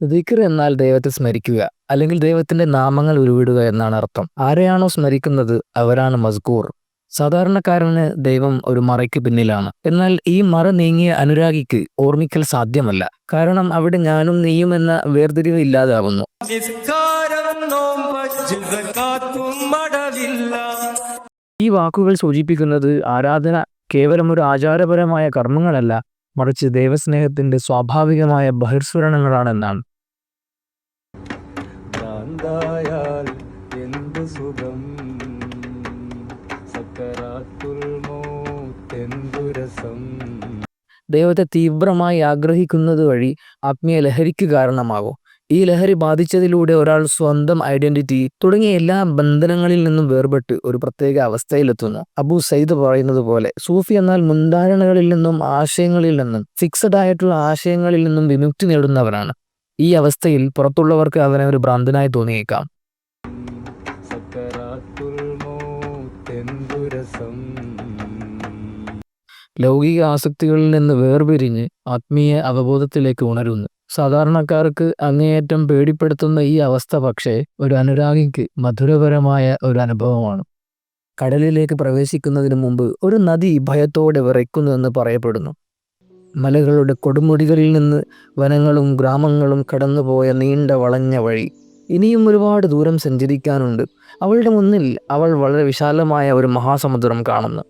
ദിക്ർ എന്നാൽ ദൈവത്തെ സ്മരിക്കുക അല്ലെങ്കിൽ ദൈവത്തിന്റെ നാമങ്ങൾ ഉരുവിടുക എന്നാണ് അർത്ഥം. ആരെയാണോ സ്മരിക്കുന്നത് അവരാണ് മസ്കൂർ സാധാരണക്കാരന് ദൈവം ഒരു മറയ്ക്ക് പിന്നിലാണ്. എന്നാൽ ഈ മറ നീങ്ങിയ അനുരാഗിക്ക് ഓർമ്മിക്കൽ സാധ്യമല്ല. കാരണം അവിടെ ഞാനും നീയും എന്ന വേർതിരിവ് ഇല്ലാതാവുന്നു. ഈ വാക്കുകൾ സൂചിപ്പിക്കുന്നത് ആരാധന കേവലം ഒരു ആചാരപരമായ കർമ്മങ്ങളല്ല മറിച്ച് ദൈവസ്നേഹത്തിന്റെ സ്വാഭാവികമായ ബഹിർസ്ഫുരണങ്ങളാണെന്നാണ്. സുഖം? രസം? ദൈവത്തെ തീവ്രമായി ആഗ്രഹിക്കുന്നത് വഴി ആത്മീയ ലഹരിക്ക് കാരണമാകും. ഈ ലഹരി ബാധിച്ചതിലൂടെ ഒരാൾ സ്വന്തം ഐഡന്റിറ്റി തുടങ്ങിയ എല്ലാ ബന്ധനങ്ങളിൽ നിന്നും വേർപെട്ട് ഒരു പ്രത്യേക അവസ്ഥയിലെത്തുന്നു. അബു സയ്ദ് പറയുന്നത് പോലെ സൂഫി എന്നാൽ മുൻധാരണകളിൽ നിന്നും ആശയങ്ങളിൽ നിന്നും ഫിക്സഡ് ആയിട്ടുള്ള ആശയങ്ങളിൽ നിന്നും വിമുക്തി നേടുന്നവരാണ് ഈ അവസ്ഥയിൽ പുറത്തുള്ളവർക്ക് അവനെ ഒരു ഭ്രാന്തനായി തോന്നിയേക്കാം. ലൗകിക ആസക്തികളിൽ നിന്ന് വേർപിരിഞ്ഞ് ആത്മീയ അവബോധത്തിലേക്ക് ഉണരുന്നു. സാധാരണക്കാർക്ക് അങ്ങേയറ്റം പേടിപ്പെടുത്തുന്ന ഈ അവസ്ഥ പക്ഷേ ഒരു അനുരാഗിക്ക് മധുരപരമായ ഒരു അനുഭവമാണ്. കടലിലേക്ക് പ്രവേശിക്കുന്നതിന് മുമ്പ് ഒരു നദി ഭയത്തോടെ വിറയ്ക്കുന്നുവെന്ന് പറയപ്പെടുന്നു. മലകളുടെ കൊടുമുടികളിൽ നിന്ന് വനങ്ങളും ഗ്രാമങ്ങളും കടന്നുപോയ നീണ്ട വളഞ്ഞ വഴി. ഇനിയും ഒരുപാട് ദൂരം സഞ്ചരിക്കാനുണ്ട്. അവളുടെ മുന്നിൽ അവൾ വളരെ വിശാലമായ ഒരു മഹാസമുദ്രം കാണുന്നു.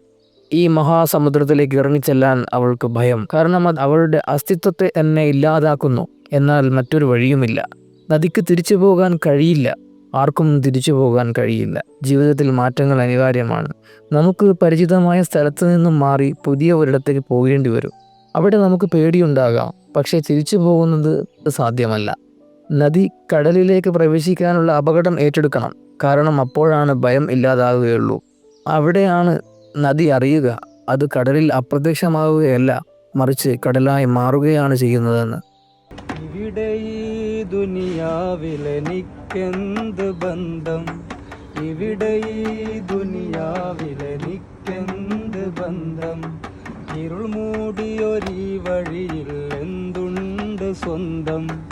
ഈ മഹാസമുദ്രത്തിലേക്ക് ഇറങ്ങിച്ചെല്ലാൻ അവൾക്ക് ഭയം. കാരണം അത് അവളുടെ അസ്തിത്വത്തെ തന്നെ ഇല്ലാതാക്കുന്നു. എന്നാൽ മറ്റൊരു വഴിയുമില്ല. നദിക്ക് തിരിച്ചു പോകാൻ കഴിയില്ല. ആർക്കും തിരിച്ചു പോകാൻ കഴിയില്ല. ജീവിതത്തിൽ മാറ്റങ്ങൾ അനിവാര്യമാണ്. നമുക്ക് പരിചിതമായ സ്ഥലത്ത് നിന്നും മാറി പുതിയ ഒരിടത്തേക്ക് പോകേണ്ടി വരും. അവിടെ നമുക്ക് പേടിയുണ്ടാകാം. പക്ഷേ തിരിച്ചു പോകുന്നത് സാധ്യമല്ല. നദി കടലിലേക്ക് പ്രവേശിക്കാനുള്ള അപകടം ഏറ്റെടുക്കണം. കാരണം അപ്പോഴാണ് ഭയം ഇല്ലാതാകുകയുള്ളൂ. അവിടെയാണ് നദി അറിയുക അത് കടലിൽ അപ്രത്യക്ഷമാവുകയല്ല മറിച്ച് കടലായി മാറുകയാണ് ചെയ്യുന്നതെന്ന്. ഇവിടെ ഈ ദുനിയാവിലെനിക്കെന്ത് ബന്ധം? ഇവിടെ ഈ ദുനിയാവിലെനിക്കെന്ത് ബന്ധം? ഇരുൾ മൂടിയൊരീ വഴിയിൽ എന്തുണ്ട് സ്വന്തം?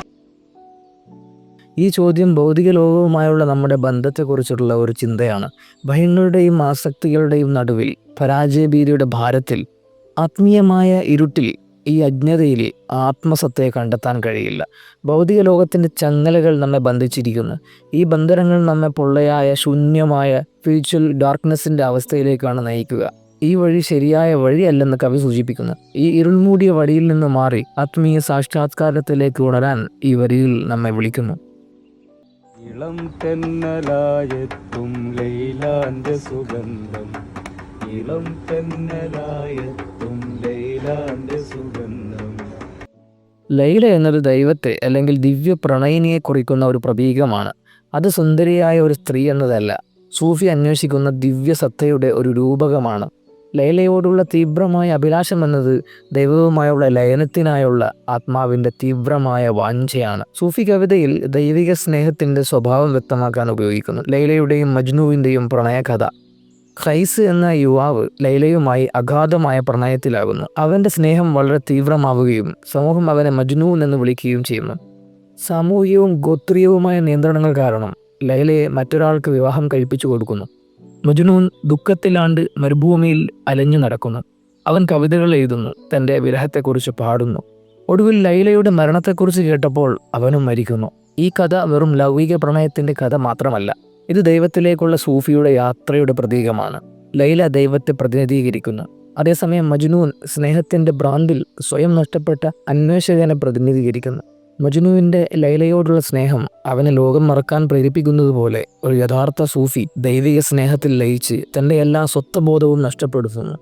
ഈ ചോദ്യം ഭൗതിക ലോകവുമായുള്ള നമ്മുടെ ബന്ധത്തെക്കുറിച്ചുള്ള ഒരു ചിന്തയാണ്. ഭയങ്ങളുടെയും ആസക്തികളുടെയും നടുവിൽ പരാജയഭീതിയുടെ ഭാരത്തിൽ ആത്മീയമായ ഇരുട്ടിൽ ഈ അജ്ഞതയിൽ ആത്മസത്തയെ കണ്ടെത്താൻ കഴിയില്ല. ഭൗതിക ലോകത്തിന്റെ ചങ്ങലകൾ നമ്മെ ബന്ധിച്ചിരിക്കുന്നു. ഈ ബന്ധനങ്ങൾ നമ്മെ പൊള്ളയായ ശൂന്യമായ ഫ്യൂച്വൽ ഡാർക്ക്നെസ്സിന്റെ അവസ്ഥയിലേക്കാണ് നയിക്കുക. ഈ വഴി ശരിയായ വഴിയല്ലെന്ന് കവി സൂചിപ്പിക്കുന്നു. ഈ ഇരുൾമൂടിയ വഴിയിൽ നിന്ന് മാറി ആത്മീയ സാക്ഷാത്കാരത്തിലേക്ക് ഉണരാൻ ഈ വരിയിൽ നമ്മെ വിളിക്കുന്നു. ഇളം തെന്നലായെത്തും ലൈലാന്റെ സുഗന്ധം. ഇളം തെന്നലായെത്തും ലൈലാന്റെ സുഗന്ധം. ലൈല എന്നത് ദൈവത്തെ അല്ലെങ്കിൽ ദിവ്യ പ്രണയിനിയെ കുറിക്കുന്ന ഒരു പ്രതീകമാണ്. അത് സുന്ദരിയായ ഒരു സ്ത്രീ എന്നതല്ല. സൂഫി അന്വേഷിക്കുന്ന ദിവ്യ സത്തയുടെ ഒരു രൂപകമാണ്. ലൈലയോടുള്ള തീവ്രമായ അഭിലാഷം എന്നത് ദൈവവുമായുള്ള ലയനത്തിനായുള്ള ആത്മാവിന്റെ തീവ്രമായ വാഞ്ചയാണ്. സൂഫി കവിതയിൽ ദൈവിക സ്നേഹത്തിന്റെ സ്വഭാവം വ്യക്തമാക്കാൻ ഉപയോഗിക്കുന്നു. ലൈലയുടെയും മജ്നുവിന്റെയും പ്രണയകഥ. ഖൈസ് എന്ന യുവാവ് ലൈലയുമായി അഗാധമായ പ്രണയത്തിലാകുന്നു. അവന്റെ സ്നേഹം വളരെ തീവ്രമാവുകയും സമൂഹം അവനെ മജ്നൂൻ എന്ന് വിളിക്കുകയും ചെയ്യുന്നു. സാമൂഹികവും ഗോത്രീയവുമായ നിയന്ത്രണങ്ങൾ കാരണം ലൈലയെ മറ്റൊരാൾക്ക് വിവാഹം കഴിപ്പിച്ചു കൊടുക്കുന്നു. മജ്നൂൻ ദുഃഖത്തിലാണ്ട് മരുഭൂമിയിൽ അലഞ്ഞു നടക്കുന്നു. അവൻ കവിതകൾ എഴുതുന്നു തന്റെ വിരഹത്തെക്കുറിച്ച് പാടുന്നു. ഒടുവിൽ ലൈലയുടെ മരണത്തെക്കുറിച്ച് കേട്ടപ്പോൾ അവനും മരിക്കുന്നു. ഈ കഥ വെറും ലൗകിക പ്രണയത്തിന്റെ കഥ മാത്രമല്ല ഇത് ദൈവത്തിലേക്കുള്ള സൂഫിയുടെ യാത്രയുടെ പ്രതീകമാണ്. ലൈല ദൈവത്തെ പ്രതിനിധീകരിക്കുന്നു. അതേസമയം മജ്നൂൻ സ്നേഹത്തിന്റെ ഭ്രാന്തിൽ സ്വയം നഷ്ടപ്പെട്ട അന്വേഷകനെ പ്രതിനിധീകരിക്കുന്നു. മജ്നുവിന്റെ ലൈലയോടുള്ള സ്നേഹം അവനെ ലോകം മറക്കാൻ പ്രേരിപ്പിക്കുന്നതുപോലെ ഒരു യഥാർത്ഥ സൂഫി ദൈവിക സ്നേഹത്തിൽ ലയിച്ച് തന്റെ എല്ലാ സ്വത്വബോധവും നഷ്ടപ്പെടുത്തുന്നു.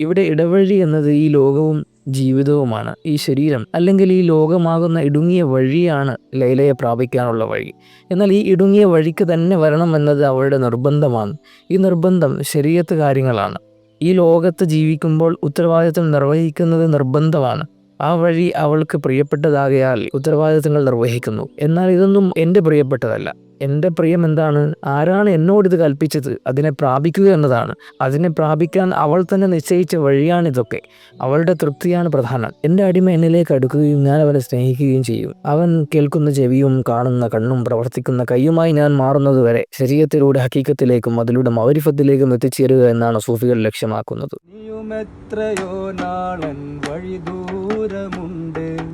ഇവിടെ ഇടവഴി എന്നത് ഈ ലോകവും ജീവിതവുമാണ്. ഈ ശരീരം അല്ലെങ്കിൽ ഈ ലോകമാകുന്ന ഇടുങ്ങിയ വഴിയാണ് ലൈലയെ പ്രാപിക്കാനുള്ള വഴി. എന്നാൽ ഈ ഇടുങ്ങിയ വഴിക്ക് തന്നെ വരണം എന്നത് അവളുടെ നിർബന്ധമാണ്. ഈ നിർബന്ധം ശരീരത്ത് കാര്യങ്ങളാണ്. ഈ ലോകത്ത് ജീവിക്കുമ്പോൾ ഉത്തരവാദിത്വം നിർവഹിക്കുന്നത് നിർബന്ധമാണ്. ആ വഴി അവൾക്ക് പ്രിയപ്പെട്ടതാകയാൽ ഉത്തരവാദിത്തങ്ങൾ നിർവഹിക്കുന്നു. എന്നാൽ ഇതൊന്നും എന്റെ പ്രിയപ്പെട്ടതല്ല. എന്റെ പ്രിയം എന്താണ് ആരാണ് എന്നോട് ഇത് കൽപ്പിച്ചത്? അതിനെ പ്രാപിക്കുക എന്നതാണ്. അതിനെ പ്രാപിക്കാൻ അവൾ തന്നെ നിശ്ചയിച്ച വഴിയാണിതൊക്കെ. അവളുടെ തൃപ്തിയാണ് പ്രധാനം. എന്റെ അടിമ എന്നിലേക്ക് അടുക്കുകയും ഞാൻ അവനെ സ്നേഹിക്കുകയും ചെയ്യും. അവൻ കേൾക്കുന്ന ചെവിയും കാണുന്ന കണ്ണും പ്രവർത്തിക്കുന്ന കൈയുമായി ഞാൻ മാറുന്നത് വരെ ശരീരത്തിലൂടെ ഹക്കീക്കത്തിലേക്കും അതിലൂടെ മൗരിഫത്തിലേക്കും എത്തിച്ചേരുക എന്നാണ് സൂഫികൾ ലക്ഷ്യമാക്കുന്നത്. എത്രയോ നാളൻ വഴി ദൂരമുണ്ട്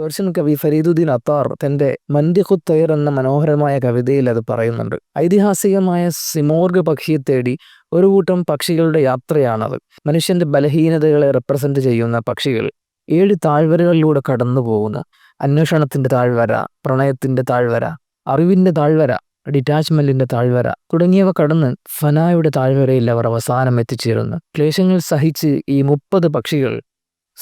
പേർഷ്യൻ കവി ഫരീദുദ്ദീൻ അത്താർ തന്റെ മന്ദിഖുത്തയർ എന്ന മനോഹരമായ കവിതയിൽ അത് പറയുന്നുണ്ട്. ഐതിഹാസികമായ സിമോർഗ് പക്ഷിയെ തേടി ഒരു കൂട്ടം പക്ഷികളുടെ യാത്രയാണത്. മനുഷ്യന്റെ ബലഹീനതകളെ റെപ്രസെന്റ് ചെയ്യുന്ന പക്ഷികൾ ഏഴ് താഴ്വരകളിലൂടെ കടന്നു പോകുന്ന അന്വേഷണത്തിന്റെ താഴ്വര പ്രണയത്തിന്റെ താഴ്വര അറിവിന്റെ താഴ്വര ഡിറ്റാച്ച്മെന്റിന്റെ താഴ്വര തുടങ്ങിയവ കടന്ന് ഫനായുടെ താഴ്വരയിൽ അവർ അവസാനം എത്തിച്ചേരുന്നു. ക്ലേശങ്ങൾ സഹിച്ച് ഈ മുപ്പത് പക്ഷികൾ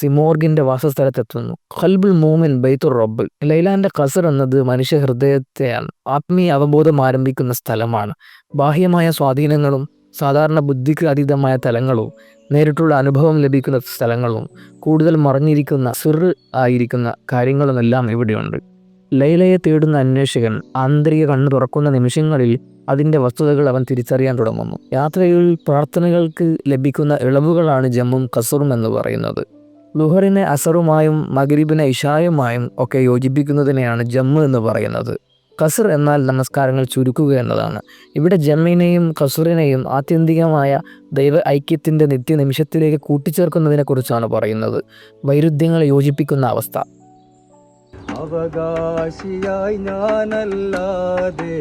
സിമോർഗിന്റെ വാസസ്ഥലത്തെത്തുന്നു. ഖൽബുൽ മൂമിൻ ബൈത്തുർ റബ്ബ്. ലൈലാന്റെ ഖസർ എന്നത് മനുഷ്യ ഹൃദയത്തെയാണ് ആത്മീയ അവബോധം ആരംഭിക്കുന്ന സ്ഥലമാണ്. ബാഹ്യമായ സ്വാധീനങ്ങളും സാധാരണ ബുദ്ധിക്ക് അതീതമായ തലങ്ങളും നേരിട്ടുള്ള അനുഭവം ലഭിക്കുന്ന സ്ഥലങ്ങളും കൂടുതൽ മറിഞ്ഞിരിക്കുന്ന സിർ ആയിരിക്കുന്ന കാര്യങ്ങളുമെല്ലാം ഇവിടെയുണ്ട്. ലൈലയെ തേടുന്ന അന്വേഷകൻ ആന്തരിക കണ്ണു തുറക്കുന്ന നിമിഷങ്ങളിൽ അതിന്റെ വസ്തുതകൾ അവൻ തിരിച്ചറിയാൻ തുടങ്ങുന്നു. യാത്രയിൽ പ്രാർത്ഥനകൾക്ക് ലഭിക്കുന്ന ഇളവുകളാണ് ജമ്മും കസറും എന്ന് പറയുന്നത്. ലുഹറിനെ അസറുമായും മഗരീബിനെ ഇഷായുമായും ഒക്കെ യോജിപ്പിക്കുന്നതിനെയാണ് ജമ്മു എന്ന് പറയുന്നത്. കസർ എന്നാൽ നമസ്കാരങ്ങൾ ചുരുക്കുക എന്നതാണ്. ഇവിടെ ജമ്മിനെയും കസുറിനെയും ആത്യന്തികമായ ദൈവ ഐക്യത്തിന്റെ നിത്യനിമിഷത്തിലേക്ക് കൂട്ടിച്ചേർക്കുന്നതിനെക്കുറിച്ചാണ് പറയുന്നത്. വൈരുദ്ധ്യങ്ങൾ യോജിപ്പിക്കുന്ന അവസ്ഥ. അവകാശിയായി ഞാനല്ലാതെ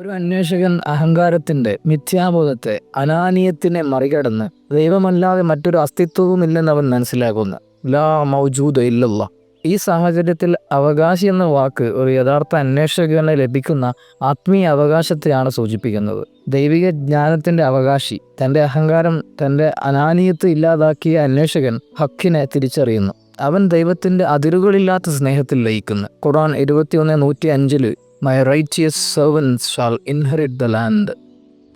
ഒരു അന്വേഷകൻ അഹങ്കാരത്തിന്റെ മിഥ്യാബോധത്തെ അനാനീയത്തിനെ മറികടന്ന് ദൈവമല്ലാതെ മറ്റൊരു അസ്തിത്വവുമില്ലെന്ന് അവൻ മനസ്സിലാക്കുന്നു. ലാ മൗജൂദ ഇല്ലല്ല. ഈ സാഹചര്യത്തിൽ അവകാശി എന്ന വാക്ക് ഒരു യഥാർത്ഥ അന്വേഷകന് ലഭിക്കുന്ന ആത്മീയ അവകാശത്തെയാണ് സൂചിപ്പിക്കുന്നത്. ദൈവിക ജ്ഞാനത്തിന്റെ അവകാശി തന്റെ അഹങ്കാരം തന്റെ അനാനീയത്ത് ഇല്ലാതാക്കിയ അന്വേഷകൻ ഹക്കിനെ തിരിച്ചറിയുന്നു. അവൻ ദൈവത്തിന്റെ അതിരുകളില്ലാത്ത സ്നേഹത്തിൽ ലയിക്കുന്നു. ഖുറാൻ ഇരുപത്തിയൊന്ന് നൂറ്റി അഞ്ചിൽ my righteous servants shall inherit the land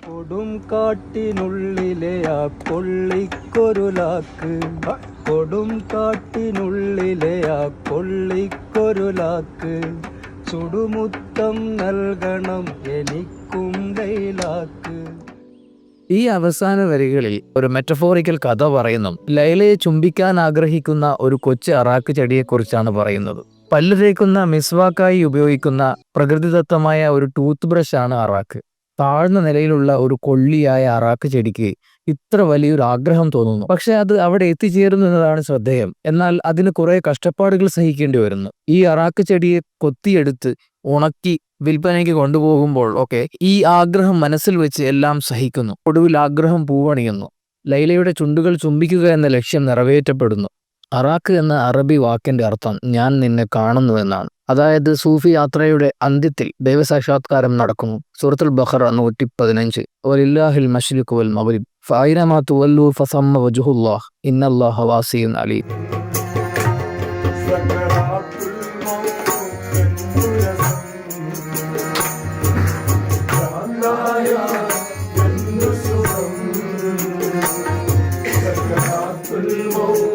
കൊടും കാട്ടിനുള്ളിലെ ആ കൊള്ളിക്കൊരുലാക്ക്. കൊടും കാട്ടിനുള്ളിലെ ആ കൊള്ളിക്കൊരുലാക്ക്. ചുടുമുത്തം നൽകണം എനിക്കും ലൈലാക്ക്. ഈ അവസാന വരികളിൽ ഒരു മെറ്റഫോറിക്കൽ കഥ പറയുന്നു. ലൈലയെ ചുംബിക്കാൻ ആഗ്രഹിക്കുന്ന ഒരു കൊച്ചു അറാക്ക് ചെടിയെക്കുറിച്ചാണ് പറയുന്നത്. പല്ല് തേക്കുന്ന മിസ്വാക്കായി ഉപയോഗിക്കുന്ന പ്രകൃതിദത്തമായ ഒരു ടൂത്ത് ബ്രഷ് ആണ് അറാക്ക്. താഴ്ന്ന നിലയിലുള്ള ഒരു കൊള്ളിയായ അറാക്ക് ചെടിക്ക് ഇത്ര വലിയൊരു ആഗ്രഹം തോന്നുന്നു. പക്ഷെ അത് അവിടെ എത്തിച്ചേരുന്നു എന്നതാണ് ശ്രദ്ധേയം. എന്നാൽ അതിന് കുറെ കഷ്ടപ്പാടുകൾ സഹിക്കേണ്ടി വരുന്നു. ഈ അറാക്ക് ചെടിയെ കൊത്തിയെടുത്ത് ഉണക്കി വിൽപ്പനയ്ക്ക് കൊണ്ടുപോകുമ്പോൾ ഒക്കെ ഈ ആഗ്രഹം മനസ്സിൽ വെച്ച് എല്ലാം സഹിക്കുന്നു. ഒടുവിൽ ആഗ്രഹം പൂവണിയുന്നു. ലൈലയുടെ ചുണ്ടുകൾ ചുംബിക്കുക എന്ന ലക്ഷ്യം നിറവേറ്റപ്പെടുന്നു. അറാക്ക് എന്ന അറബി വാക്കിന്റെ അർത്ഥം ഞാൻ നിന്നെ കാണുന്നു എന്നാണ്. അതായത് സൂഫി യാത്രയുടെ അന്ത്യത്തിൽ ദൈവസാക്ഷാത്കാരം നടക്കുന്നു. സൂറത്തുൽ ബഹ്റ നൂറ്റി പതിനഞ്ച് വലില്ലാഹിൽ മഷ്രിഖ് വൽ മഗ്രിബ്. ഫൈനമാ അത്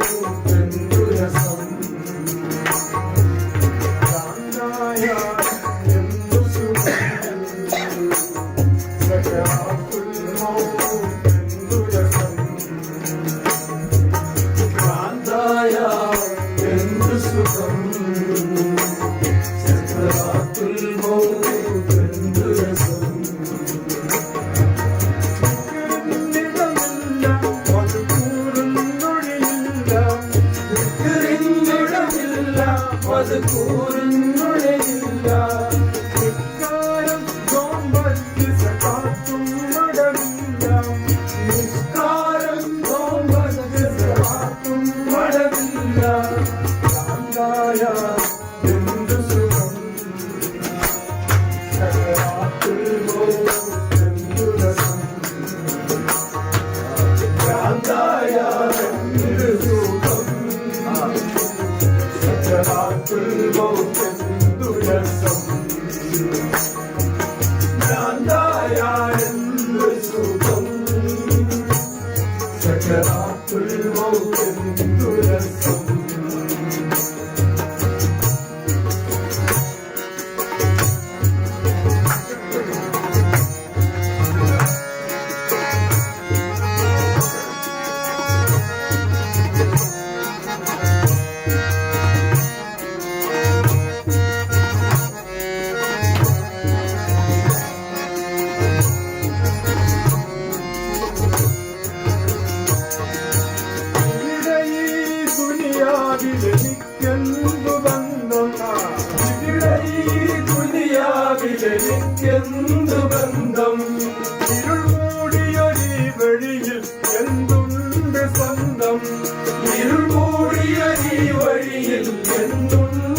ഇരുൾ മൂടിയൊരീ വഴിയിൽ എന്തുണ്ട് സ്വന്തം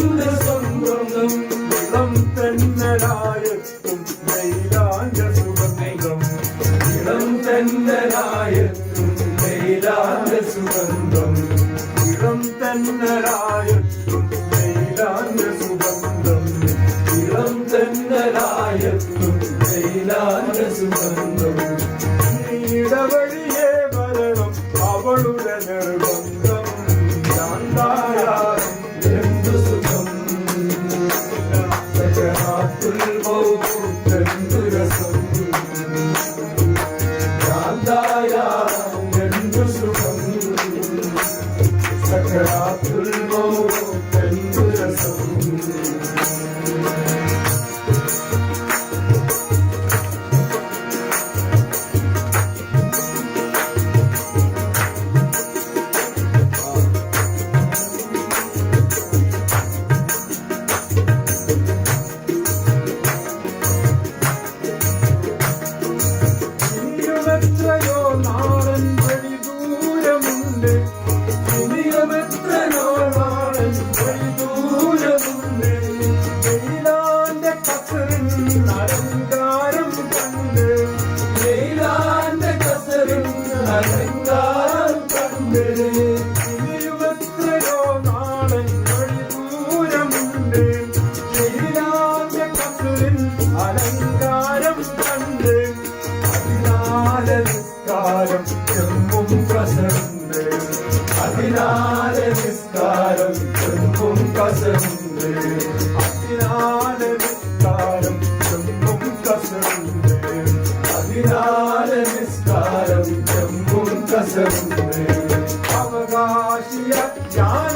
Thank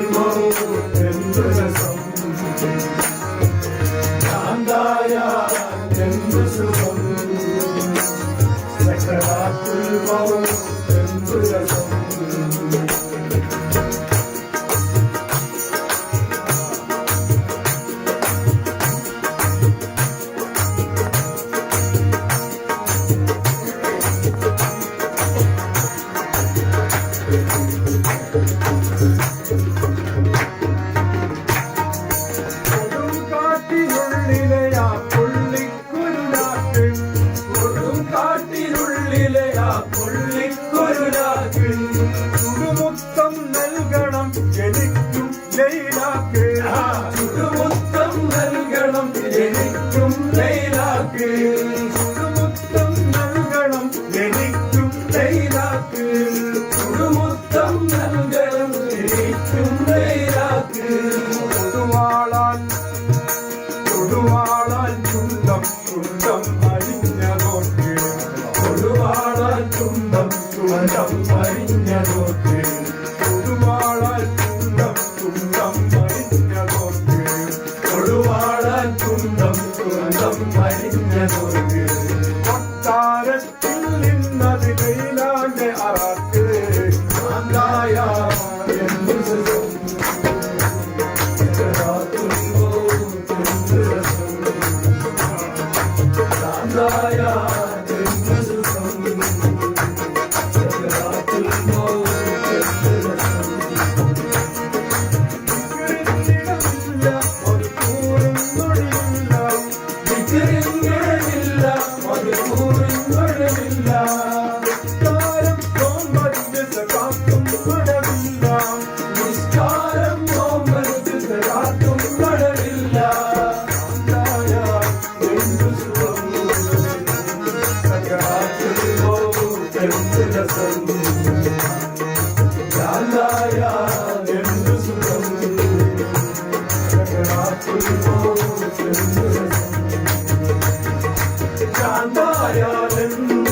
you. Hare Krishna. ഉണ്ടായാലും